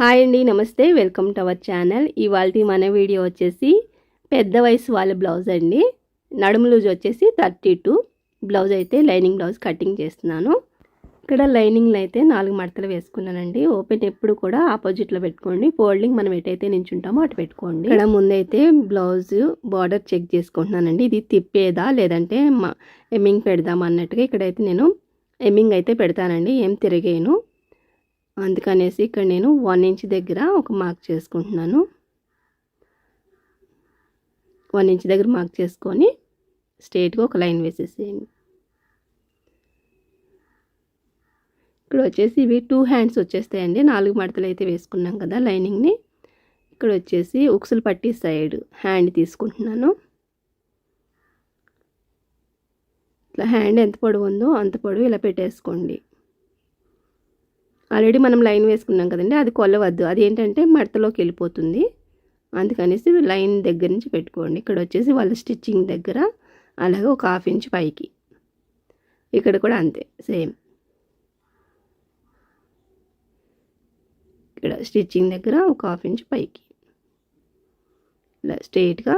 Hi అండి నమస్తే. Welcome to our channel. ఇవాళ మన వీడియో వచ్చేసి పెద్ద వయసు వాళ్ళ బ్లౌజ్ అండి. నడుము లూజ్ వచ్చేసి థర్టీ టూ. బ్లౌజ్ అయితే లైనింగ్ బ్లౌజ్ కటింగ్ చేస్తున్నాను. ఇక్కడ లైనింగ్లో అయితే నాలుగు మడతలు వేసుకున్నానండి. ఓపెన్ ఎప్పుడు కూడా ఆపోజిట్లో పెట్టుకోండి. ఫోల్డింగ్ మనం ఎటైతే నించుంటామో అటు పెట్టుకోండి. ఇక్కడ ముందైతే బ్లౌజ్ బార్డర్ చెక్ చేసుకుంటున్నానండి. ఇది తిప్పేదా లేదంటే ఎమ్మింగ్ పెడదాం అన్నట్టుగా ఇక్కడైతే నేను ఎమ్మింగ్ అయితే పెడతానండి. ఏం తిరిగేను. అందుకనేసి ఇక్కడ నేను వన్ ఇంచ్ దగ్గర ఒక మార్క్ చేసుకుంటున్నాను. వన్ ఇంచ్ దగ్గర మార్క్ చేసుకొని స్ట్రేట్గా ఒక లైన్ వేసేసేయండి. ఇక్కడ వచ్చేసి ఇవి టూ హ్యాండ్స్ వచ్చేస్తాయండి. నాలుగు మడతలు అయితే వేసుకున్నాం కదా లైనింగ్ని. ఇక్కడ వచ్చేసి ఉక్సులు పట్టి సైడ్ హ్యాండ్ తీసుకుంటున్నాను. ఇట్లా హ్యాండ్ ఎంత పొడవు ఉందో అంత పొడవు ఇలా పెట్టేసుకోండి. ఆల్రెడీ మనం లైన్ వేసుకున్నాం కదండి అది కొలవద్దు. అది ఏంటంటే మడతలోకి వెళ్ళిపోతుంది. అందుకనేసి లైన్ దగ్గర నుంచి పెట్టుకోండి. ఇక్కడ వచ్చేసి వాళ్ళ స్టిచ్చింగ్ దగ్గర అలాగే ఒక హాఫ్ ఇంచ్ పైకి. ఇక్కడ కూడా అంతే సేమ్ ఇక్కడ స్టిచ్చింగ్ దగ్గర ఒక హాఫ్ ఇంచ్ పైకి. ఇలా స్ట్రైట్గా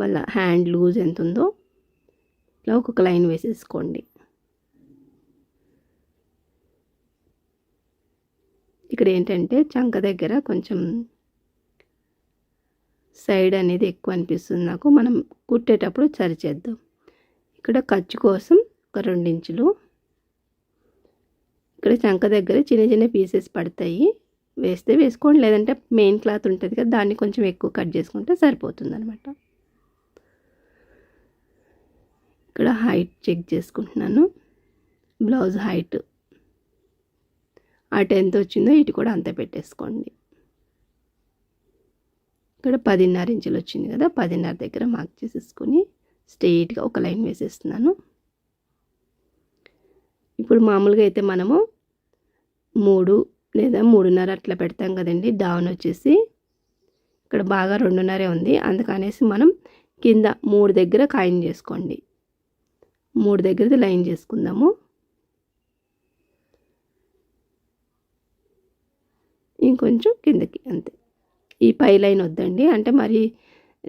వాళ్ళ హ్యాండ్ లూజ్ ఎంత ఉందో ఇలా ఒక్కొక్క లైన్ వేసేసుకోండి. ఇక్కడ ఏంటంటే చంక దగ్గర కొంచెం సైడ్ అనేది ఎక్కువ అనిపిస్తుంది నాకు. మనం కుట్టేటప్పుడు సరిచేద్దాం ఇక్కడ ఖర్చు కోసం ఒక రెండించులు. ఇక్కడ చంక దగ్గర చిన్న చిన్న పీసెస్ పడతాయి. వేస్తే వేసుకోండి. లేదంటే మెయిన్ క్లాత్ ఉంటుంది కదా దాన్ని కొంచెం ఎక్కువ కట్ చేసుకుంటే సరిపోతుంది అనమాట ఇక్కడ హైట్ చెక్ చేసుకుంటున్నాను. బ్లౌజ్ హైట్ అటు ఎంత వచ్చిందో ఇటు కూడా అంత పెట్టేసుకోండి. ఇక్కడ పదిన్నర ఇంచులు వచ్చింది కదా పదిన్నర దగ్గర మార్క్ చేసేసుకొని స్ట్రెయిట్గా ఒక లైన్ వేసేస్తున్నాను. ఇప్పుడు మామూలుగా అయితే మనము మూడు లేదా మూడున్నర అట్లా పెడతాం కదండి డౌన్ వచ్చేసి. ఇక్కడ బాగా రెండున్నరే ఉంది అందుకనేసి మనం కింద మూడు దగ్గర కాయిన్ చేసుకోండి. మూడు దగ్గరది లైన్ చేసుకుందాము. ఇంకొంచెం కిందకి అంతే. ఈ పై లైన్ వద్దండి. అంటే మరి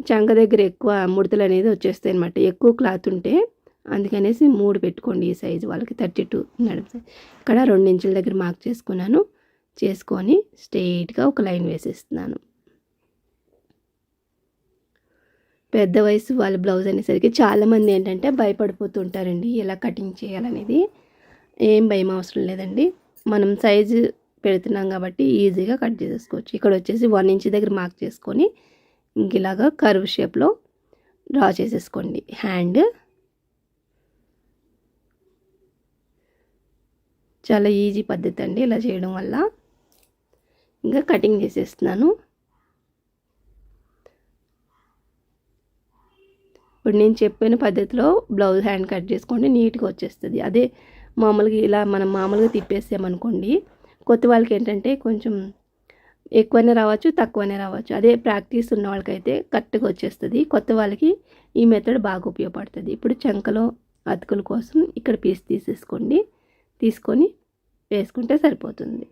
చంక దగ్గర ఎక్కువ ముడతలు అనేది వచ్చేస్తాయి అనమాట ఎక్కువ క్లాత్ ఉంటే అందుకనేసి మూడు పెట్టుకోండి ఈ సైజు. వాళ్ళకి థర్టీ టూ నడుము సైజ్ ఇక్కడ రెండు ఇంచుల దగ్గర మార్క్ చేసుకున్నాను. చేసుకొని స్ట్రెయిట్గా ఒక లైన్ వేసేస్తున్నాను. పెద్ద వయసు వాళ్ళ బ్లౌజ్ అనేసరికి చాలామంది ఏంటంటే భయపడిపోతుంటారండి. ఎలా కటింగ్ చేయాలనేది. ఏం భయం అవసరం లేదండి. మనం సైజు పెడుతున్నాం కాబట్టి ఈజీగా కట్ చేసేసుకోవచ్చు. ఇక్కడ వచ్చేసి వన్ ఇంచ్ దగ్గర మార్క్ చేసుకొని ఇంక ఇలాగా కర్వ్ షేప్లో డ్రా చేసేసుకోండి. హ్యాండ్ చాలా ఈజీ పద్ధతి అండి ఇలా చేయడం వల్ల. ఇంకా కటింగ్ చేసేస్తున్నాను. ఇప్పుడు నేను చెప్పిన పద్ధతిలో బ్లౌజ్ హ్యాండ్ కట్ చేసుకోండి నీట్గా వచ్చేస్తుంది. అదే మామూలుగా ఇలా మనం మామూలుగా తిప్పేసామనుకోండి కొత్త వాళ్ళకి ఏంటంటే కొంచెం ఎక్కువనే రావచ్చు తక్కువనే రావచ్చు. అదే ప్రాక్టీస్ ఉన్న వాళ్ళకైతే కరెక్ట్గా వచ్చేస్తుంది. కొత్త వాళ్ళకి ఈ మెథడ్ బాగా ఉపయోగపడుతుంది. ఇప్పుడు చంకలో అతుకుల కోసం ఇక్కడ పీస్ తీసేసుకోండి. తీసుకొని వేసుకుంటే సరిపోతుంది.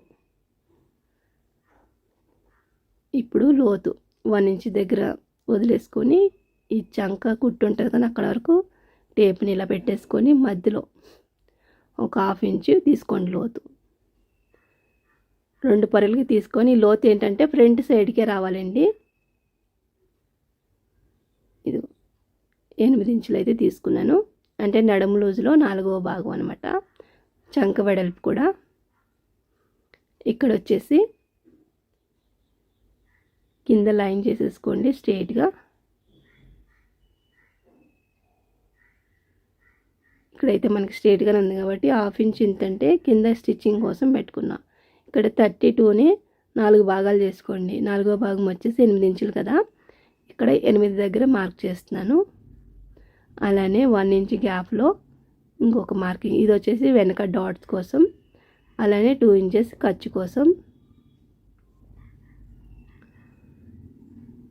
ఇప్పుడు లోతు వన్ ఇంచ్ దగ్గర వదిలేసుకొని ఈ చంక కుట్టు ఉంటుంది కానీ అక్కడ వరకు టేప్ని ఇలా పెట్టేసుకొని మధ్యలో ఒక హాఫ్ ఇంచు తీసుకోండి లోతు. రెండు పొరలకి తీసుకొని లోతు ఏంటంటే ఫ్రంట్ సైడ్కే రావాలండి. ఇది ఎనిమిది ఇంచులు అయితే తీసుకున్నాను. అంటే నడుము లూజులో నాలుగవ భాగం అనమాట చంక వెడల్పు కూడా. ఇక్కడ వచ్చేసి కింద లైన్ చేసేసుకోండి స్ట్రేట్గా ఇక్కడైతే మనకి స్ట్రేట్గానే ఉంది కాబట్టి హాఫ్ ఇంచ్ ఇంతంటే కింద స్టిచ్చింగ్ కోసం పెట్టుకున్నాను ఇక్కడ థర్టీ టూని నాలుగు భాగాలు చేసుకోండి. నాలుగో భాగం వచ్చేసి ఎనిమిది ఇంచులు కదా. ఇక్కడ ఎనిమిది దగ్గర మార్క్ చేస్తున్నాను. అలానే వన్ ఇంచ్ గ్యాప్లో ఇంకొక మార్కింగ్ ఇది వచ్చేసి వెనక డాట్స్ కోసం. అలానే టూ ఇంచెస్ ఖర్చు కోసం.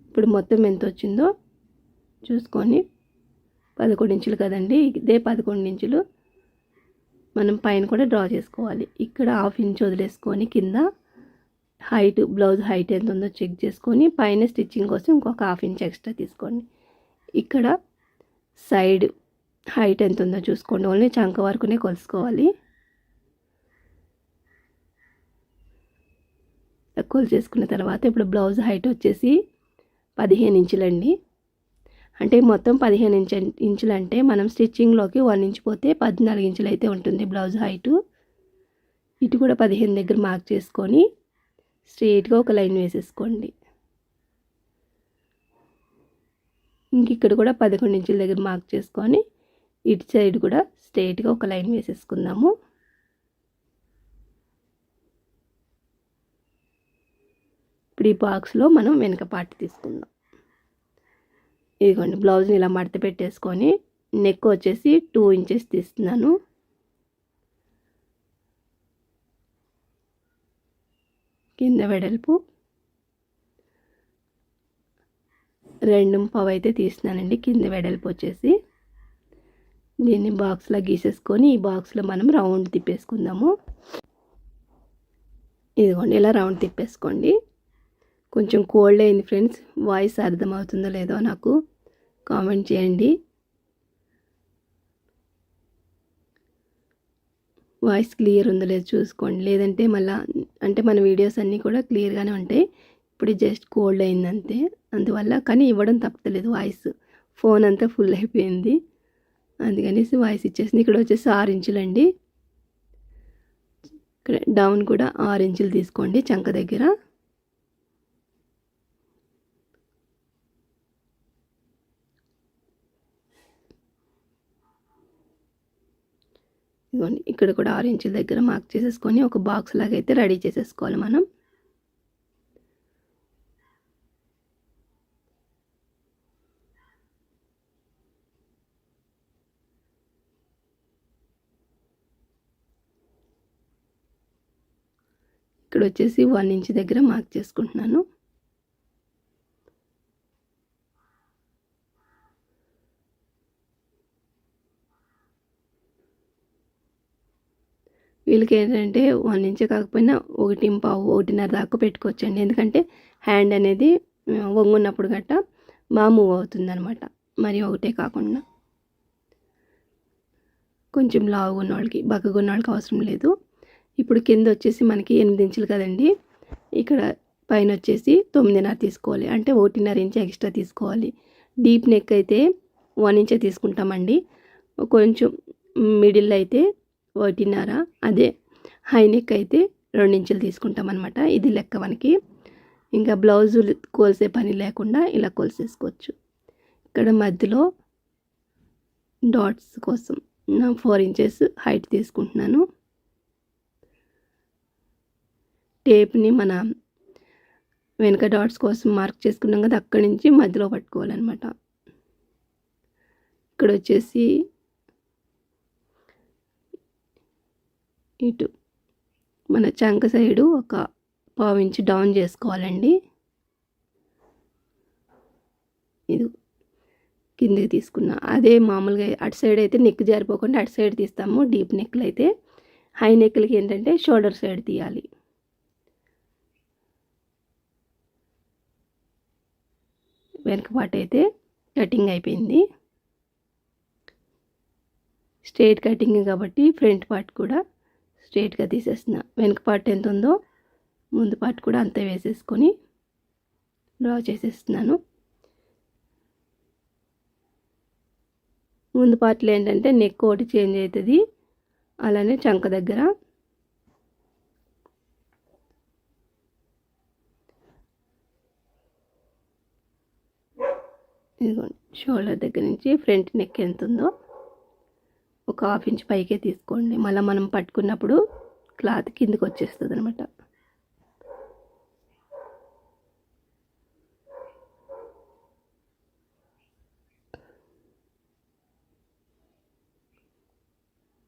ఇప్పుడు మొత్తం ఎంత వచ్చిందో చూసుకొని పదకొండు ఇంచులు కదండి. ఇదే పదకొండు ఇంచులు. మనం పైన కూడా డ్రా చేసుకోవాలి. ఇక్కడ హాఫ్ ఇంచ్ వదిలేసుకొని కింద హైట్ బ్లౌజ్ హైట్ ఎంత ఉందో చెక్ చేసుకొని పైన స్టిచ్చింగ్ కోసం ఇంకొక హాఫ్ ఇంచ్ ఎక్స్ట్రా తీసుకోండి. ఇక్కడ సైడ్ హైట్ ఎంత ఉందో చూసుకోండి. ఓన్లీ చంక వరకునే కొలుసుకోవాలి. కొలు చేసుకున్న తర్వాత ఇప్పుడు బ్లౌజ్ హైట్ వచ్చేసి పదిహేను ఇంచులండి. అంటే మొత్తం పదిహేను ఇంచు ఇంచులు అంటే మనం స్టిచ్చింగ్లోకి వన్ ఇంచ్ పోతే పద్నాలుగు ఇంచులు అయితే ఉంటుంది బ్లౌజ్ హైటు. ఇటు కూడా పదిహేను దగ్గర మార్క్ చేసుకొని స్ట్రేట్గా ఒక లైన్ వేసేసుకోండి. ఇంక ఇక్కడ కూడా పదకొండు ఇంచుల దగ్గర మార్క్ చేసుకొని ఇటు సైడ్ కూడా స్ట్రేట్గా ఒక లైన్ వేసేసుకుందాము. ఇప్పుడు ఈ బాక్స్లో మనం వెనక పార్ట్ తీసుకుందాం. ఇదిగోండి బ్లౌజ్ని ఇలా మడత పెట్టేసుకొని నెక్ వచ్చేసి టూ ఇంచెస్ తీస్తున్నాను. కింద వెడల్పు రెండు పావు అయితే తీస్తున్నానండి కింద వెడల్పు వచ్చేసి. దీన్ని బాక్స్లో గీసేసుకొని ఈ బాక్స్లో మనం రౌండ్ తిప్పేసుకుందాము. ఇదిగోండి ఇలా రౌండ్ తిప్పేసుకోండి. కొంచెం కోల్డ్ అయింది ఫ్రెండ్స్ వాయిస్ అర్థమవుతుందో లేదో నాకు. కామెంట్ చేయండి. వాయిస్ క్లియర్ ఉందో లేదో చూసుకోండి. లేదంటే మళ్ళీ అంటే మన వీడియోస్ అన్నీ కూడా క్లియర్గానే ఉంటాయి. ఇప్పుడు జస్ట్ కోల్డ్ అయింది అంతే అందువల్ల కానీ ఇవ్వడం తప్పలేదు వాయిస్. ఫోన్ అంతా ఫుల్ అయిపోయింది. అందుకనేసి వాయిస్ ఇచ్చేసింది. ఇక్కడ వచ్చేసి ఆరు ఇంచులండి ఇక్కడ డౌన్ కూడా ఆరు ఇంచులు తీసుకోండి చంక దగ్గర. ఇదిగోండి ఇక్కడ కూడా ఆరు ఇంచుల దగ్గర మార్క్ చేసేసుకొని ఒక బాక్స్ లాగా అయితే రెడీ చేసేసుకోవాలి మనం. ఇక్కడ వచ్చేసి వన్ ఇంచ్ దగ్గర మార్క్ చేసుకుంటున్నాను. వీళ్ళకి ఏంటంటే వన్ ఇంచ్ కాకపోయినా ఒకటి పావు ఒకటిన్నర దాకా పెట్టుకోవచ్చండి. ఎందుకంటే హ్యాండ్ అనేది వంగున్నప్పుడు గట్ట బాగా మూవ్ అవుతుంది అనమాట మరి ఒకటే కాకుండా. కొంచెం లావుగా ఉన్న వాళ్ళకి బక్కగా ఉన్న వాళ్ళకి అవసరం లేదు. ఇప్పుడు కింద వచ్చేసి మనకి ఎనిమిది ఇంచులు కదండి. ఇక్కడ పైన వచ్చేసి తొమ్మిదిన్నర తీసుకోవాలి. అంటే ఒకటిన్నర ఇంచ్ ఎక్స్ట్రా తీసుకోవాలి. డీప్ నెక్ అయితే వన్ ఇంచే తీసుకుంటామండి. కొంచెం మిడిల్ అయితే ఒకటిన్నర అదే హైనెక్ అయితే రెండు ఇంచులు తీసుకుంటాం అనమాట ఇది లెక్క మనకి. ఇంకా బ్లౌజు కోల్సే పని లేకుండా ఇలా కోల్సేసుకోవచ్చు. ఇక్కడ మధ్యలో డాట్స్ కోసం నా ఫోర్ ఇంచెస్ హైట్ తీసుకుంటున్నాను. టేప్ని మన వెనక డాట్స్ కోసం మార్క్ చేసుకున్నాం కదా అక్కడి నుంచి మధ్యలో పట్టుకోవాలన్నమాట. ఇక్కడ వచ్చేసి ఇటు మన చంక సైడు ఒక పావు డౌన్ చేసుకోవాలండి. ఇది కిందికి తీసుకున్నా అదే మామూలుగా అటు సైడ్ అయితే నెక్ జారిపోకుండా అటు సైడ్ తీస్తాము డీప్ నెక్లు అయితే. హై నెక్లకి ఏంటంటే షోల్డర్ సైడ్ తీయాలి. వెనక పార్ట్ అయితే కటింగ్ అయిపోయింది. స్ట్రేట్ కటింగ్ కాబట్టి ఫ్రంట్ పార్ట్ కూడా స్ట్రేట్గా తీసేసిన వెనుక పార్ట్ ఎంత ఉందో ముందు పార్ట్ కూడా అంతే వేసేసుకొని డ్రా చేసేస్తున్నాను. ముందు పార్ట్లో ఏంటంటే నెక్ ఒకటి చేంజ్ అవుతుంది అలానే చంక దగ్గర. ఇదిగోండి షోల్డర్ దగ్గర నుంచి ఫ్రంట్ నెక్ ఎంత ఉందో ఒక హాఫ్ ఇంచ్ పైకే తీసుకోండి. మళ్ళీ మనం పట్టుకున్నప్పుడు క్లాత్ కిందకి వచ్చేస్తుంది అనమాట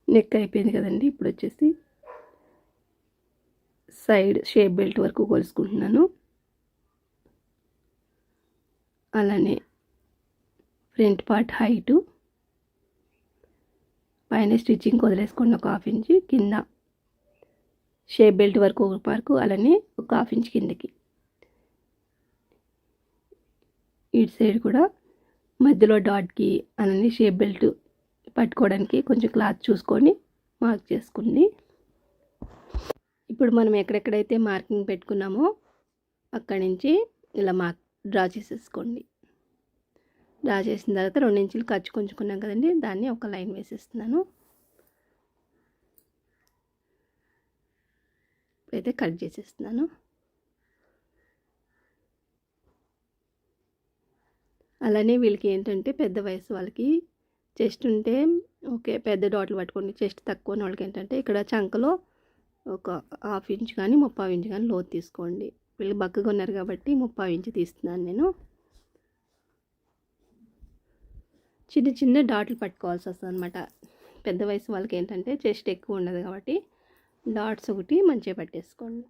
నెక్ అయిపోయింది కదండి. ఇప్పుడు వచ్చేసి సైడ్ షేప్ బెల్ట్ వరకు కొలుసుకుంటున్నాను. అలానే ఫ్రంట్ పార్ట్ హైటు పైన స్టిచ్చింగ్ వదిలేసుకోండి. ఒక హాఫ్ ఇంచ్ కింద షేప్ బెల్ట్ వరకు ఒక అలానే ఒక హాఫ్ ఇంచ్ కిందకి. ఇటు సైడ్ కూడా మధ్యలో డాట్కి అలానే షేప్ బెల్ట్ పట్టుకోవడానికి కొంచెం క్లాత్ చూసుకొని మార్క్ చేసుకోండి. ఇప్పుడు మనం ఎక్కడెక్కడైతే మార్కింగ్ పెట్టుకున్నామో అక్కడి నుంచి ఇలా మార్క్ డ్రా చేసేసుకోండి. డ్రా చేసిన తర్వాత రెండు ఇంచులు ఖర్చు కొంచుకున్నాం కదండి దాన్ని ఒక లైన్ వేసేస్తున్నాను. అయితే కట్ చేసేస్తున్నాను. అలానే వీళ్ళకి ఏంటంటే పెద్ద వయసు వాళ్ళకి చెస్ట్ ఉంటే ఓకే పెద్ద డాట్లు పట్టుకోండి చెస్ట్ తక్కువ ఉన్న వాళ్ళకి ఏంటంటే ఇక్కడ చంకలో ఒక హాఫ్ ఇంచ్ కానీ ముప్పావు ఇంచ్ కానీ లోతు తీసుకోండి. వీళ్ళు బక్కగా ఉన్నారు కాబట్టి ముప్పావు ఇంచ్ తీస్తున్నాను నేను. చిన్న చిన్న డాట్లు పట్టుకోవాల్సి వస్తుంది అనమాట పెద్ద వయసు వాళ్ళకి ఏంటంటే చెస్ట్ ఎక్కువ ఉండదు కాబట్టి డాట్స్ ఒకటి మంచిగా పట్టేసుకోండి.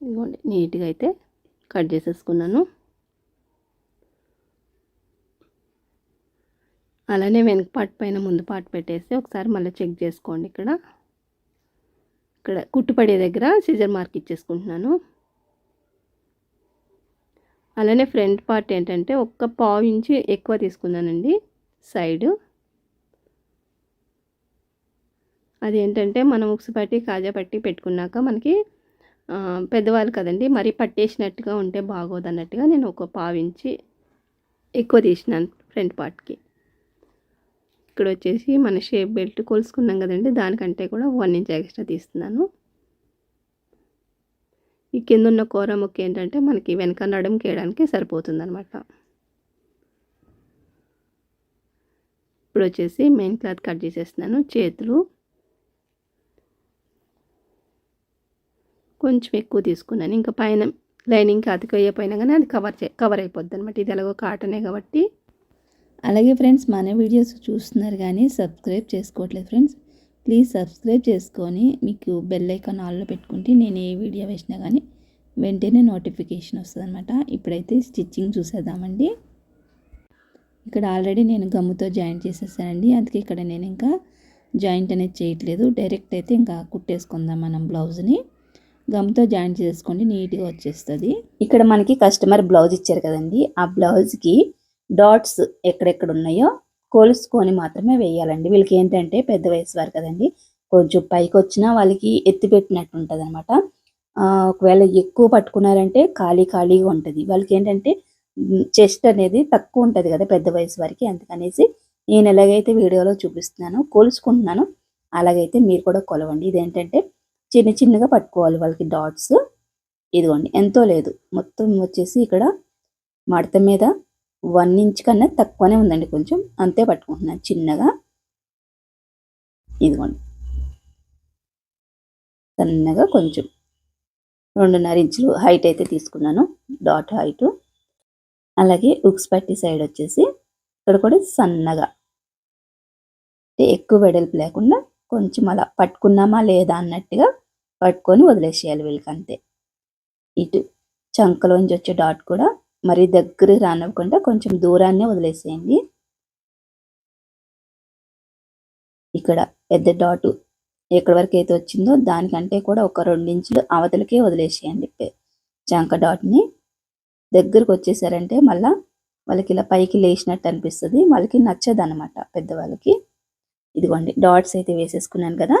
ఇదిగోండి నీట్గా అయితే కట్ చేసేసుకున్నాను. అలానే వెనక పార్ట్ పైన ముందు పాటు పెట్టేసి ఒకసారి మళ్ళీ చెక్ చేసుకోండి ఇక్కడ. ఇక్కడ కుట్టుపడే దగ్గర సిజర్ మార్క్ ఇచ్చేసుకుంటున్నాను. అలానే ఫ్రంట్ పార్ట్ ఏంటంటే ఒక్క పావు ఇంచు ఎక్కువ తీసుకున్నానండి సైడు అదేంటంటే మనం ఉక్సు పట్టి కాజా పట్టి పెట్టుకున్నాక మనకి పెద్దవాళ్ళు కదండి మరీ పట్టేసినట్టుగా ఉంటే బాగోదు అన్నట్టుగా నేను ఒక పావించి ఎక్కువ తీసినాను ఫ్రంట్ పార్ట్కి ఇక్కడ వచ్చేసి మన షేప్ బెల్ట్ కొలుసుకున్నాం కదండి దానికంటే కూడా వన్ ఇంచ్ ఎక్స్ట్రా తీస్తున్నాను. ఈ కింద ఉన్న కూర ముక్క ఏంటంటే మనకి వెనక నడుము కేయడానికి సరిపోతుంది అనమాట ఇప్పుడు వచ్చేసి మెయిన్ క్లాత్ కట్ చేసేస్తున్నాను చేతులు. కొంచెం ఎక్కువ తీసుకున్నాను ఇంకా పైన లైనింగ్కి పైన కానీ అది కవర్ చే కవర్ అయిపోద్ది అనమాట ఇది ఎలాగో కాటనే కాబట్టి. అలాగే ఫ్రెండ్స్ మన వీడియోస్ చూస్తున్నారు కానీ సబ్స్క్రైబ్ చేసుకోవట్లేదు ఫ్రెండ్స్. ప్లీజ్ సబ్స్క్రైబ్ చేసుకొని మీకు బెల్ ఐకాన్ ఆల్లో పెట్టుకుంటే నేను ఏ వీడియో వేసినా కానీ వెంటనే నోటిఫికేషన్ వస్తుంది అనమాట ఇప్పుడైతే స్టిచ్చింగ్ చూసేద్దామండి. ఇక్కడ ఆల్రెడీ నేను గమ్ముతో జాయింట్ చేసేసానండి. అందుకే ఇక్కడ నేను ఇంకా జాయింట్ అనేది చేయట్లేదు. డైరెక్ట్ అయితే ఇంకా కుట్టేసుకుందాం మనం బ్లౌజ్ని. గమ్తో జాయింట్ చేసుకోండి నీట్గా వచ్చేస్తుంది. ఇక్కడ మనకి కస్టమర్ బ్లౌజ్ ఇచ్చారు కదండి. ఆ బ్లౌజ్కి డాట్స్ ఎక్కడెక్కడ ఉన్నాయో కొలుసుకొని మాత్రమే వేయాలండి. వీళ్ళకి ఏంటంటే పెద్ద వయసు వారు కదండి. కొంచెం పైకి వచ్చినా వాళ్ళకి ఎత్తి పెట్టినట్టు ఉంటుంది అనమాట ఒకవేళ ఎక్కువ పట్టుకున్నారంటే ఖాళీ ఖాళీగా ఉంటుంది. వాళ్ళకి ఏంటంటే చెస్ట్ అనేది తక్కువ ఉంటుంది కదా పెద్ద వయసు వారికి. అందుకనేసి నేను ఎలాగైతే వీడియోలో చూపిస్తున్నాను కొలుసుకుంటున్నాను అలాగైతే మీరు కూడా కొలవండి. ఇదేంటంటే చిన్న చిన్నగా పట్టుకోవాలి వాళ్ళకి డాట్స్. ఇదిగోండి ఎంతో లేదు. మొత్తం వచ్చేసి ఇక్కడ మడత మీద వన్ ఇంచ్ కన్నా తక్కువనే ఉందండి కొంచెం. అంతే పట్టుకుంటున్నాను చిన్నగా. ఇదిగోండి. సన్నగా కొంచెం రెండున్నర ఇంచులు హైట్ అయితే తీసుకున్నాను డాట్ హైట్. అలాగే ఉక్స్ పట్టి సైడ్ వచ్చేసి ఇక్కడ కూడా సన్నగా. అంటే ఎక్కువ వెడల్పు లేకుండా కొంచెం అలా పట్టుకున్నామా లేదా అన్నట్టుగా పట్టుకొని వదిలేసేయాలి వీళ్ళకి అంతే ఇటు చంకలోంచి వచ్చే డాట్ కూడా మరీ దగ్గర రానివ్వకుండా కొంచెం దూరాన్నే వదిలేసేయండి. ఇక్కడ పెద్ద డాటు ఎక్కడి వరకు అయితే వచ్చిందో దానికంటే కూడా ఒక రెండించులు అవతలకే వదిలేసేయండి. చంక డాట్ని దగ్గరకు వచ్చేసారంటే మళ్ళా వాళ్ళకి ఇలా పైకి లేచినట్టు అనిపిస్తుంది. వాళ్ళకి నచ్చదు అనమాట పెద్దవాళ్ళకి. ఇదిగోండి డాట్స్ అయితే వేసేసుకున్నాను కదా.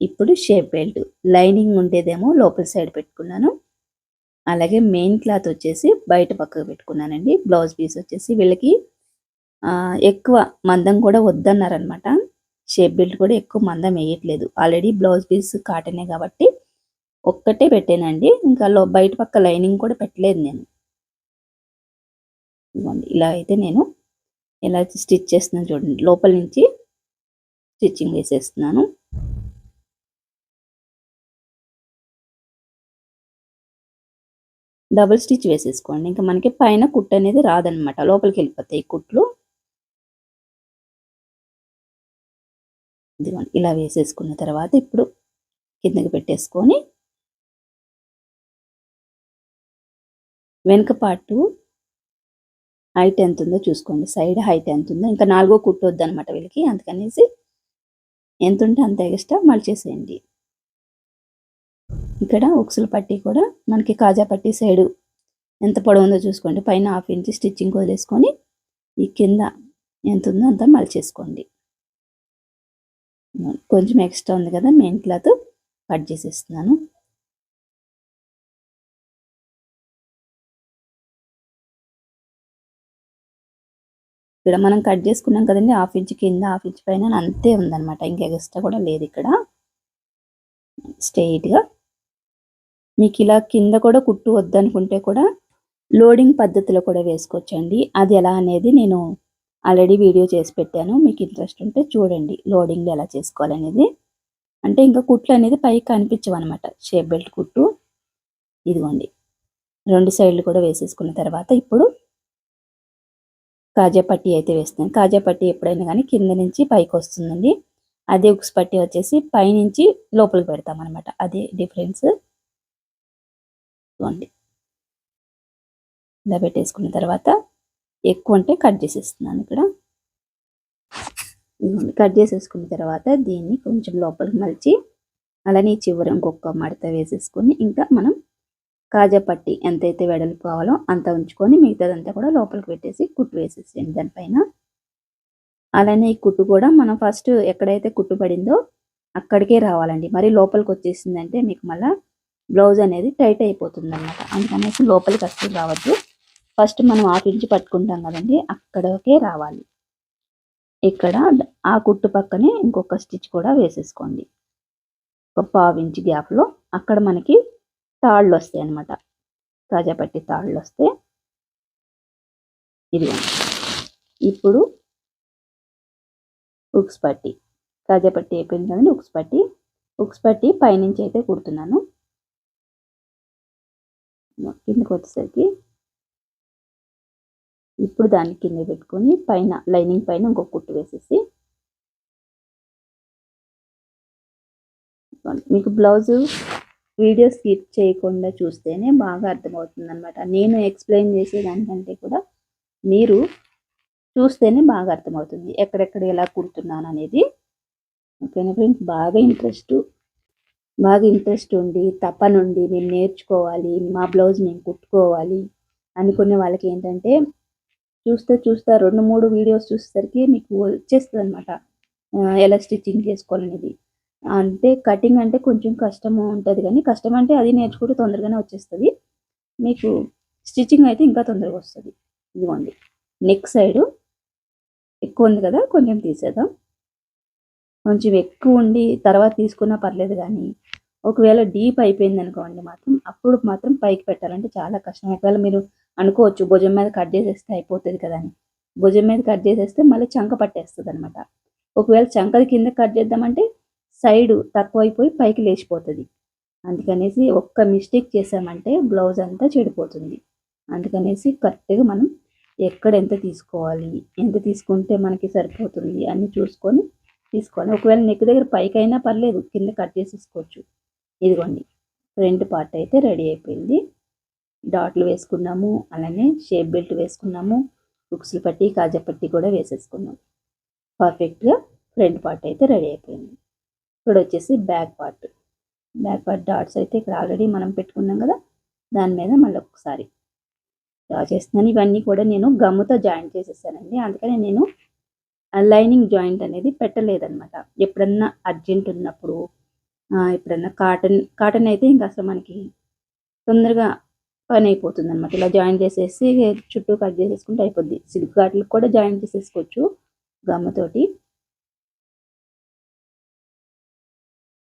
ఇప్పుడు షేప్ బెల్ట్. లైనింగ్ ఉండేదేమో లోపల సైడ్ పెట్టుకున్నాను. అలాగే మెయిన్ క్లాత్ వచ్చేసి బయట పక్కకు పెట్టుకున్నానండి. బ్లౌజ్ పీస్ వచ్చేసి వీళ్ళకి ఎక్కువ మందం కూడా వద్దన్నారనమాట షేప్ బెల్ట్ కూడా ఎక్కువ మందం వేయట్లేదు. ఆల్రెడీ బ్లౌజ్ పీస్ కాటనే కాబట్టి ఒక్కటే పెట్టానండి. ఇంకా లో బయట పక్క లైనింగ్ కూడా పెట్టలేదు నేను. ఇలా అయితే నేను ఎలా స్టిచ్ చేస్తున్నాను చూడండి. లోపల నుంచి స్టిచ్చింగ్ వేసేస్తున్నాను. డబుల్ స్టిచ్ వేసేసుకోండి. ఇంకా మనకి పైన కుట్టు అనేది రాదనమాట లోపలికి వెళ్ళిపోతాయి కుట్లు. ఇదిగోండి ఇలా వేసేసుకున్న తర్వాత ఇప్పుడు కిందకి పెట్టేసుకొని వెనుక పాటు హైట్ ఎంత ఉందో చూసుకోండి. సైడ్ హైట్ ఎంత ఉందో. ఇంకా నాలుగో కుట్టు వద్దనమాట వీళ్ళకి. అందుకనేసి ఎంత ఉంటే అంత ఎక్స్ట్రా మళ్ళీ చేసేయండి ఇక్కడ ఉక్సుల పట్టి కూడా మనకి కాజా పట్టి సైడు ఎంత పొడవు ఉందో చూసుకోండి. పైన హాఫ్ ఇంచ్ స్టిచ్చింగ్ వదిలేసుకొని ఈ కింద ఎంత ఉందో అంత మలిచేసుకోండి. కొంచెం ఎక్స్ట్రా ఉంది కదా మెయిన్ క్లాత్ కట్ చేసేస్తున్నాను. ఇక్కడ మనం కట్ చేసుకున్నాం కదండి హాఫ్ ఇంచ్ కింద హాఫ్ ఇంచ్ పైన అంతే ఉందన్నమాట. ఇంకా ఎక్స్ట్రా కూడా లేదు ఇక్కడ. స్ట్రెయిట్గా మీకు ఇలా కింద కూడా కుట్టు వద్దనుకుంటే కూడా లోడింగ్ పద్ధతిలో కూడా వేసుకోవచ్చండి. అది ఎలా అనేది నేను ఆల్రెడీ వీడియో చేసి పెట్టాను. మీకు ఇంట్రెస్ట్ ఉంటే చూడండి లోడింగ్లు ఎలా చేసుకోవాలనేది. అంటే ఇంకా కుట్లు అనేది పైకి కనిపించవన్నమాట షేప్ బెల్ట్ కుట్టు ఇదిగోండి. రెండు సైడ్లు కూడా వేసేసుకున్న తర్వాత ఇప్పుడు కాజాపట్టి అయితే వేస్తున్నాను. కాజాపట్టి ఎప్పుడైనా కానీ కింద నుంచి పైకి వస్తుందండి. అదే ఉక్స్ పట్టి వచ్చేసి పైనుంచి లోపలికి పెడతాం అనమాట అదే డిఫరెన్స్. ఇదిగోండి ఇలా పెట్టేసుకున్న తర్వాత ఎక్కువ అంటే కట్ చేసేస్తున్నాను ఇక్కడ. కట్ చేసేసుకున్న తర్వాత దీన్ని కొంచెం లోపలికి మలిచి అలానే చివరి ఇంకొక మడత వేసేసుకొని ఇంకా మనం కాజా పట్టి ఎంతైతే వెడల్పు కావాలో అంత ఉంచుకొని మిగతాదంతా కూడా లోపలికి పెట్టేసి కుట్టు వేసేసేయండి దానిపైన. అలానే ఈ కుట్టు కూడా మనం ఫస్ట్ ఎక్కడైతే కుట్టు పడిందో అక్కడికే రావాలండి. మరి లోపలికి వచ్చేసిందంటే మీకు మళ్ళీ బ్లౌజ్ అనేది టైట్ అయిపోతుంది అనమాట అందుకనేసి లోపలికి అస్సలు రావద్దు. ఫస్ట్ మనం హాఫ్ ఇంచ్ పట్టుకుంటాం కదండి అక్కడకే రావాలి. ఇక్కడ ఆ కుట్టు పక్కనే ఇంకొక స్టిచ్ కూడా వేసేసుకోండి. ఒక పావు ఇంచ్ గ్యాప్లో అక్కడ మనకి తాళ్ళు వస్తాయి అనమాట తాజాపట్టి తాళ్ళు వస్తే ఇది ఇప్పుడు ఉక్స్ పట్టి తాజాపట్టి అయిపోయింది కదండి ఉక్స్ పట్టి. ఉక్స్ పట్టి పైనుంచి అయితే కుడుతున్నాను. కిందకి వచ్చేసరికి ఇప్పుడు దాన్ని కింద పెట్టుకొని పైన లైనింగ్ పైన ఇంకొక కుట్టు వేసేసి. మీకు బ్లౌజు వీడియో స్కిప్ చేయకుండా చూస్తేనే బాగా అర్థమవుతుంది అనమాట నేను ఎక్స్ప్లెయిన్ చేసే దానికంటే కూడా మీరు చూస్తేనే బాగా అర్థమవుతుంది. ఎక్కడెక్కడ ఎలా కుడుతున్నాను అనేది ఓకేనా ఫ్రెండ్స్? బాగా ఇంట్రెస్ట్. బాగా ఇంట్రెస్ట్ ఉండి తప్పనుండి మేము నేర్చుకోవాలి మా బ్లౌజ్ మేము కుట్టుకోవాలి అనుకునే వాళ్ళకి ఏంటంటే చూస్తే చూస్తే రెండు మూడు వీడియోస్ చూసేసరికి మీకు వచ్చేస్తుంది అనమాట ఎలా స్టిచ్చింగ్ చేసుకోవాలనేది. అంటే కటింగ్ అంటే కొంచెం కష్టము ఉంటుంది కానీ కష్టం అంటే అది నేర్చుకుంటే తొందరగానే వచ్చేస్తుంది. మీకు స్టిచ్చింగ్ అయితే ఇంకా తొందరగా వస్తుంది. ఇదిగోండి. నెక్ సైడు ఎక్కువ ఉంది కదా కొంచెం తీసేద్దాం. కొంచెం ఎక్కువ ఉండి తర్వాత తీసుకున్నా పర్లేదు కానీ ఒకవేళ డీప్ అయిపోయింది అనుకోండి మాత్రం అప్పుడు మాత్రం పైకి పెట్టాలంటే చాలా కష్టం. ఒకవేళ మీరు అనుకోవచ్చు భుజం మీద కట్ చేసేస్తే అయిపోతుంది కదా అని. భుజం మీద కట్ చేసేస్తే మళ్ళీ చంక పట్టేస్తుంది అనమాట ఒకవేళ చంకది కింద కట్ చేద్దామంటే సైడ్ తక్కువైపోయి పైకి లేచిపోతుంది. అందుకనేసి ఒక్క మిస్టేక్ చేసామంటే బ్లౌజ్ అంతా చెడిపోతుంది. అందుకనేసి కరెక్ట్గా మనం ఎక్కడ ఎంత తీసుకోవాలి ఎంత తీసుకుంటే మనకి సరిపోతుంది అన్నీ చూసుకొని తీసుకోవాలి. ఒకవేళ నెక్ దగ్గర పైకి అయినా పర్లేదు కింద కట్ చేసేసుకోవచ్చు. ఇదిగోండి ఫ్రంట్ పార్ట్ అయితే రెడీ అయిపోయింది. డాట్లు వేసుకున్నాము అలానే షేప్ బెల్ట్ వేసుకున్నాము బుక్స్లు పట్టి కాజా పట్టి కూడా వేసేసుకున్నాం. పర్ఫెక్ట్గా ఫ్రంట్ పార్ట్ అయితే రెడీ అయిపోయింది. ఇక్కడ వచ్చేసి back part. Back part dots అయితే ఇక్కడ ఆల్రెడీ మనం పెట్టుకున్నాం కదా దాని మీద మళ్ళీ ఒకసారి. డ్రా చేస్తున్నాను. ఇవన్నీ కూడా నేను గమ్ముతో జాయింట్ చేసేసానండి. అందుకని నేను లైనింగ్ జాయింట్ అనేది పెట్టలేదన్నమాట. ఎప్పుడన్నా అర్జెంట్ ఉన్నప్పుడు ఎప్పుడన్నా కాటన్ కాటన్ అయితే ఇంకా అసలు మనకి తొందరగా పని అయిపోతుంది అనమాట ఇలా జాయిన్ చేసేసి చుట్టూ కట్ చేసేసుకుంటే అయిపోద్ది. సిల్క్ కాటన్కి కూడా జాయిన్ చేసేసుకోవచ్చు గమ్మతోటి.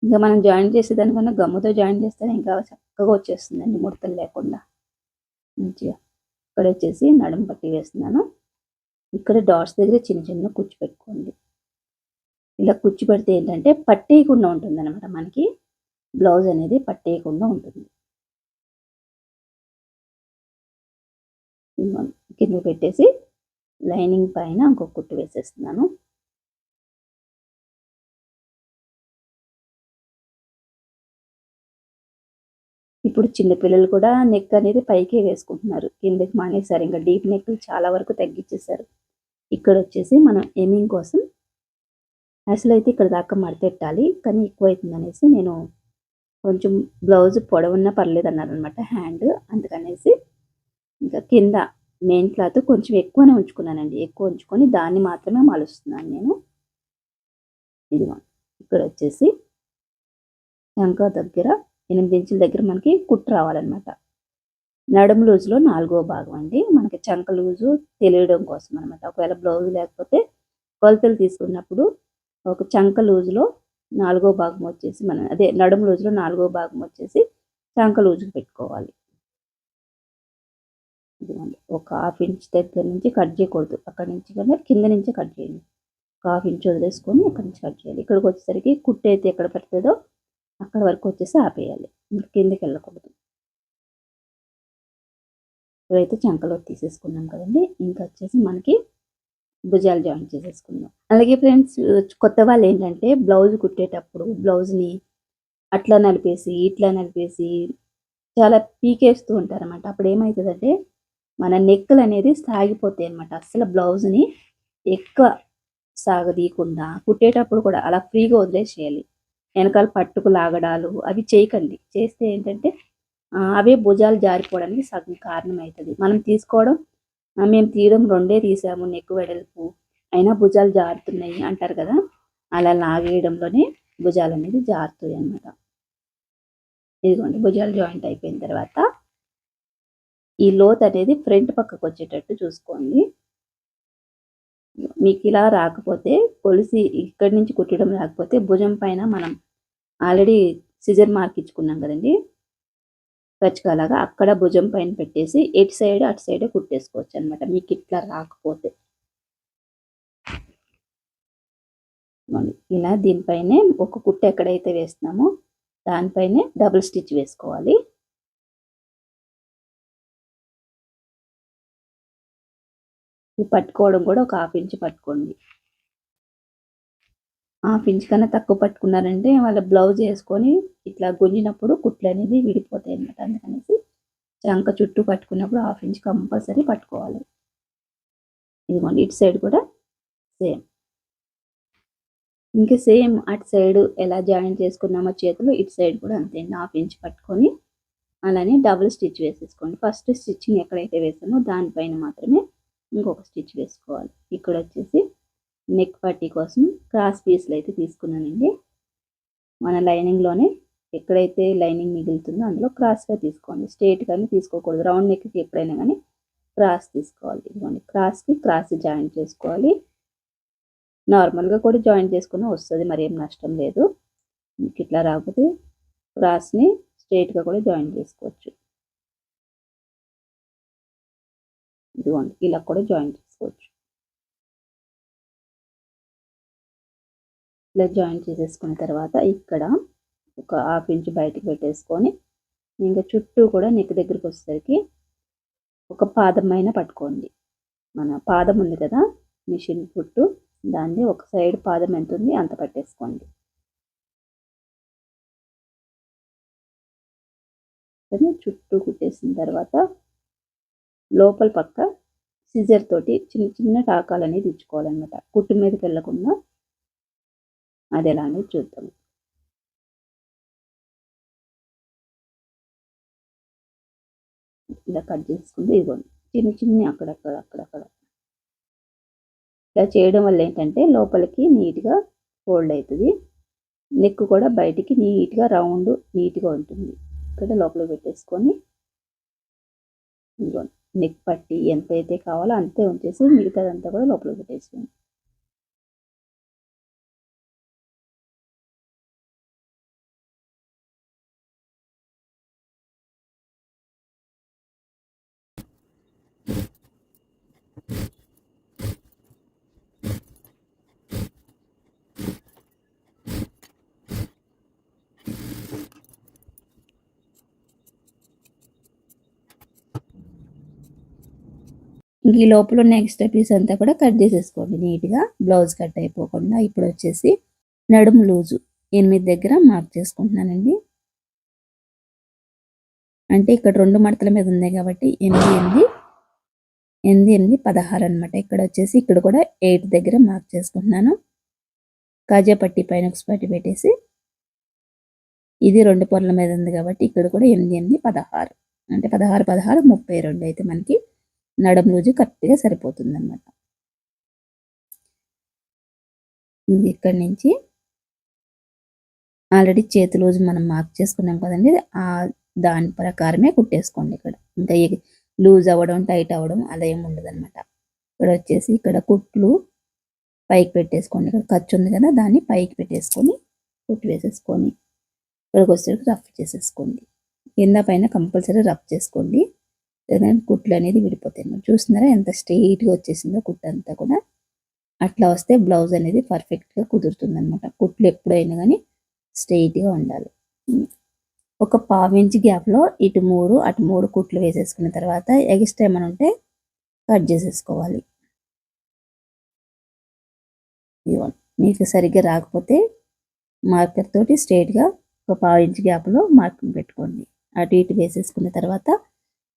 ఇంకా మనం జాయిన్ చేసేదానికన్నా గమ్ముతో జాయిన్ చేస్తే ఇంకా చక్కగా వచ్చేస్తుందండి ముడతలు లేకుండా. మంచిగా ఇక్కడ వచ్చేసి నడుము పట్టి వేస్తున్నాను. ఇక్కడ డాట్స్ దగ్గర చిన్న చిన్న కుచ్చు పెట్టుకోండి. ఇలా కూర్చోబెడితే ఏంటంటే పట్టేయకుండా ఉంటుంది అనమాట మనకి బ్లౌజ్ అనేది పట్టేయకుండా ఉంటుంది. కింద పెట్టేసి లైనింగ్ పైన ఇంకొక కుట్టు వేసేస్తున్నాను. ఇప్పుడు చిన్నపిల్లలు కూడా నెక్ అనేది పైకే వేసుకుంటున్నారు. కిందకి మానేశారు. ఇంకా డీప్ నెక్ చాలా వరకు తగ్గించేశారు ఇక్కడ వచ్చేసి మనం ఎమింగ్ కోసం అసలు అయితే ఇక్కడ దాకా మడతెట్టాలి. కానీ ఎక్కువ అవుతుంది అనేసి నేను కొంచెం బ్లౌజ్ పొడవున్నా పర్లేదు అన్నారు అనమాట హ్యాండ్. అందుకనేసి ఇంకా కింద మెయిన్ క్లాత్ కొంచెం ఎక్కువనే ఉంచుకున్నానండి. ఎక్కువ ఉంచుకొని దాన్ని మాత్రమే మలుస్తున్నాను నేను. ఇదిగో ఇక్కడ వచ్చేసి శంక దగ్గర ఎనిమిది ఇంచుల దగ్గర మనకి కుట్టు రావాలన్నమాట. నడుము లూజులో నాలుగో భాగం అండి. మనకి చంక లూజు తెలియడం కోసం అనమాట ఒకవేళ బ్లౌజ్ లేకపోతే కొలతలు తీసుకున్నప్పుడు ఒక చంక లూజులో నాలుగో భాగం వచ్చేసి మనం అదే నడుము లూజులో నాలుగో భాగం వచ్చేసి చంక లూజుకు పెట్టుకోవాలి. ఇదిగోండి ఒక హాఫ్ ఇంచ్ దగ్గర నుంచి కట్ చేయకూడదు. అక్కడి నుంచి కన్నా కింద నుంచే కట్ చేయండి. ఒక హాఫ్ ఇంచ్ వదిలేసుకొని అక్కడి నుంచి కట్ చేయాలి. ఇక్కడికి వచ్చేసరికి కుట్టు అయితే ఎక్కడ పడుతుందో అక్కడ వరకు వచ్చేసి ఆపేయాలి. కిందకి వెళ్ళకూడదు. ఇప్పుడైతే చంకలో తీసేసుకున్నాం కదండి. ఇంకా వచ్చేసి మనకి భుజాలు జాయిన్ చేసేసుకుందాం. అలాగే ఫ్రెండ్స్ కొత్త వాళ్ళు ఏంటంటే బ్లౌజ్ కుట్టేటప్పుడు బ్లౌజ్ని అట్లా నలిపేసి ఇట్లా నలిపేసి చాలా పీకేస్తూ ఉంటారన్నమాట. అప్పుడు ఏమవుతుందంటే మన నెక్కలు అనేది సాగిపోతాయి అనమాట అసలు బ్లౌజ్ని ఎక్కువ సాగదీయకుండా కుట్టేటప్పుడు కూడా అలా ఫ్రీగా వదిలేసేయాలి. వెనకాల పట్టుకు లాగడాలు అవి చేయకండి. చేస్తే ఏంటంటే అవే భుజాలు జారిపోవడానికి సగం కారణం అవుతుంది మనం తీసుకోవడం మేము తీయడం రెండే తీసాము నెక్కు వెడల్పు. అయినా భుజాలు జారుతున్నాయి అంటారు కదా అలా లాగేయడంలోనే భుజాలు అనేది జారుతాయి అన్నమాట. ఇదిగోండి భుజాలు జాయింట్ అయిపోయిన తర్వాత ఈ లోత్ అనేది ఫ్రంట్ పక్కకు వచ్చేటట్టు చూసుకోండి. మీకు ఇలా రాకపోతే కొలిసి ఇక్కడి నుంచి కుట్టడం రాకపోతే భుజం పైన మనం ఆల్రెడీ సిజర్ మార్క్ ఇచ్చుకున్నాం కదండి కచ్చకాలాగా అక్కడ భుజం పైన పెట్టేసి ఎటు సైడ్ అటు సైడ్ కుట్టేసుకోవచ్చు అనమాట మీకు ఇట్లా రాకపోతే. ఇలా దీనిపైనే ఒక కుట్ట ఎక్కడైతే వేస్తున్నామో దానిపైనే డబుల్ స్టిచ్ వేసుకోవాలి. ఈ పట్టుకోవడం కూడా ఒక హాఫ్ ఇంచ్ పట్టుకోండి. హాఫ్ ఇంచ్ కన్నా తక్కువ పట్టుకున్నారంటే వాళ్ళ బ్లౌజ్ వేసుకొని ఇట్లా గుంజినప్పుడు కుట్లు అనేది విడిపోతాయి అనమాట అందుకనేసి చంక చుట్టూ పట్టుకున్నప్పుడు హాఫ్ ఇంచ్ కంపల్సరీ పట్టుకోవాలి. ఇదిగోండి ఇటు సైడ్ కూడా సేమ్. ఇంకా సేమ్ అటు సైడ్ ఎలా జాయిన్ చేసుకున్నామో చేతులు ఇటు సైడ్ కూడా అంతే హాఫ్ ఇంచ్ పట్టుకొని అలానే డబుల్ స్టిచ్ వేసేసుకోండి. ఫస్ట్ స్టిచ్చింగ్ ఎక్కడైతే వేసామో దానిపైన మాత్రమే ఇంకొక స్టిచ్ వేసుకోవాలి. ఇక్కడ వచ్చేసి నెక్ పట్టీ కోసం క్రాస్ పీస్లు అయితే తీసుకున్నానండి. మన లైనింగ్లోనే ఎక్కడైతే లైనింగ్ మిగులుతుందో అందులో క్రాస్గా తీసుకోండి. స్ట్రేట్ కానీ తీసుకోకూడదు. రౌండ్ నెక్కి ఎప్పుడైనా కానీ క్రాస్ తీసుకోవాలి. ఇదిగోండి క్రాస్కి క్రాస్ జాయిన్ చేసుకోవాలి. నార్మల్గా కూడా జాయిన్ చేసుకుని వస్తుంది మరి ఏం నష్టం లేదు. మీకు ఇట్లా రాకపోతే క్రాస్ని స్ట్రేట్గా కూడా జాయిన్ చేసుకోవచ్చు. ఇదిగోండి ఇలా కూడా జాయిన్ చేసుకోవచ్చు. ఇలా జాయిన్ చేసేసుకున్న తర్వాత ఇక్కడ ఒక హాఫ్ ఇంచ్ బయటకు పెట్టేసుకొని ఇంకా చుట్టూ కూడా నెక్ దగ్గరికి వచ్చేసరికి ఒక పాదం పట్టుకోండి. మన పాదం ఉంది కదా మిషన్ చుట్టూ దాన్ని ఒక సైడ్ పాదం ఎంత ఉంది అంత పట్టేసుకోండి. చుట్టూ కుట్టేసిన తర్వాత లోపల పక్క సిజర్ తోటి చిన్న చిన్న టాకాలు అనేది ఇచ్చుకోవాలన్నమాట కుట్టు మీదకి వెళ్ళకుండా అది ఎలా అనేది చూద్దాం. ఇలా కట్ చేసుకుంటే ఇదిగోండి. చిన్న చిన్న అక్కడక్కడ అక్కడక్కడ. ఇలా చేయడం వల్ల ఏంటంటే లోపలికి నీట్గా ఫోల్డ్ అవుతుంది. నెక్ కూడా బయటికి నీట్గా రౌండ్ నీట్గా ఉంటుంది. ఇక్కడ లోపల పెట్టేసుకొని ఇదిగోండి. నెక్ పట్టి ఎంత అయితే కావాలో అంతే ఉంచేసి మిగతాదంతా కూడా లోపల పెట్టేసుకోండి. ఇంక ఈ లోపల ఉన్న ఎక్స్ట్రా పీస్ అంతా కూడా కట్ చేసేసుకోండి. నీట్గా బ్లౌజ్ కట్ అయిపోకుండా ఇప్పుడు వచ్చేసి నడుము లూజు ఎనిమిది దగ్గర మార్క్ చేసుకుంటున్నానండి. అంటే ఇక్కడ రెండు మడతల మీద ఉంది కాబట్టి ఎనిమిది ఎనిమిది ఎనిమిది ఎనిమిది పదహారు అనమాట ఇక్కడ వచ్చేసి ఇక్కడ కూడా ఎయిట్ దగ్గర మార్క్ చేసుకుంటున్నాను. కాజా పట్టి పైన ఒక పట్టి పెట్టేసి ఇది రెండు పొరల మీద ఉంది కాబట్టి ఇక్కడ కూడా ఎనిమిది ఎనిమిది పదహారు. అంటే పదహారు పదహారు ముప్పై రెండు అయితే మనకి నడుము రోజు కరెక్ట్గా సరిపోతుంది అనమాట ఇక్కడి నుంచి ఆల్రెడీ చేతి రోజు మనం మార్క్ చేసుకున్నాం కదండి ఆ దాని ప్రకారమే కుట్టేసుకోండి ఇక్కడ. ఇంకా లూజ్ అవ్వడం టైట్ అవ్వడం అలా ఏమి ఉండదు అనమాట ఇక్కడ వచ్చేసి ఇక్కడ కుట్లు పైకి పెట్టేసుకోండి. ఇక్కడ ఖర్చు ఉంది కదా దాన్ని పైకి పెట్టేసుకొని కుట్టు వేసేసుకొని ఇక్కడికి వచ్చేసరికి రఫ్ చేసేసుకోండి. కింద పైన కంపల్సరీ రఫ్ చేసుకోండి. లేదంటే కుట్లు అనేది విడిపోతాయి చూస్తున్నారా ఎంత స్ట్రెయిట్గా వచ్చేసిందో కుట్టు అంతా కూడా. అట్లా వస్తే బ్లౌజ్ అనేది పర్ఫెక్ట్గా కుదురుతుంది అనమాట కుట్లు ఎప్పుడైనా కానీ స్ట్రెయిట్గా ఉండాలి. ఒక పావు గ్యాప్లో ఇటు మూడు అటు మూడు కుట్లు వేసేసుకున్న తర్వాత ఎక్స్ట్రా ఏమైనా ఉంటే కట్ చేసేసుకోవాలి. ఇదిగోండి మీకు సరిగ్గా రాకపోతే మార్కర్ తోటి స్ట్రెయిట్గా ఒక పావు ఇంచ్ గ్యాప్లో మార్కింగ్ పెట్టుకోండి. అటు ఇటు వేసేసుకున్న తర్వాత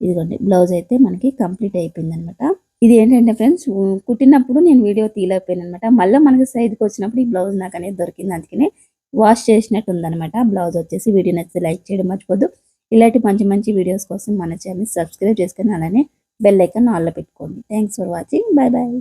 ఇదిగోండి బ్లౌజ్ అయితే మనకి కంప్లీట్ అయిపోయింది అనమాట ఇది ఏంటంటే ఫ్రెండ్స్ కుట్టినప్పుడు నేను వీడియో తీయలేకపోయాను అనమాట మళ్ళీ మనకి సైజ్కి వచ్చినప్పుడు ఈ బ్లౌజ్ నాకు అనేది దొరికింది. అందుకనే వాష్ చేసినట్టు ఉందనమాట. బ్లౌజ్ వచ్చేసి వీడియో నచ్చితే లైక్ చేయడం మర్చిపోద్దు. ఇలాంటి మంచి మంచి వీడియోస్ కోసం మన ఛానల్ సబ్స్క్రైబ్ చేసుకుని అలానే బెల్ ఐకాన్ ఆన్లో పెట్టుకోండి. Thanks for watching. Bye bye.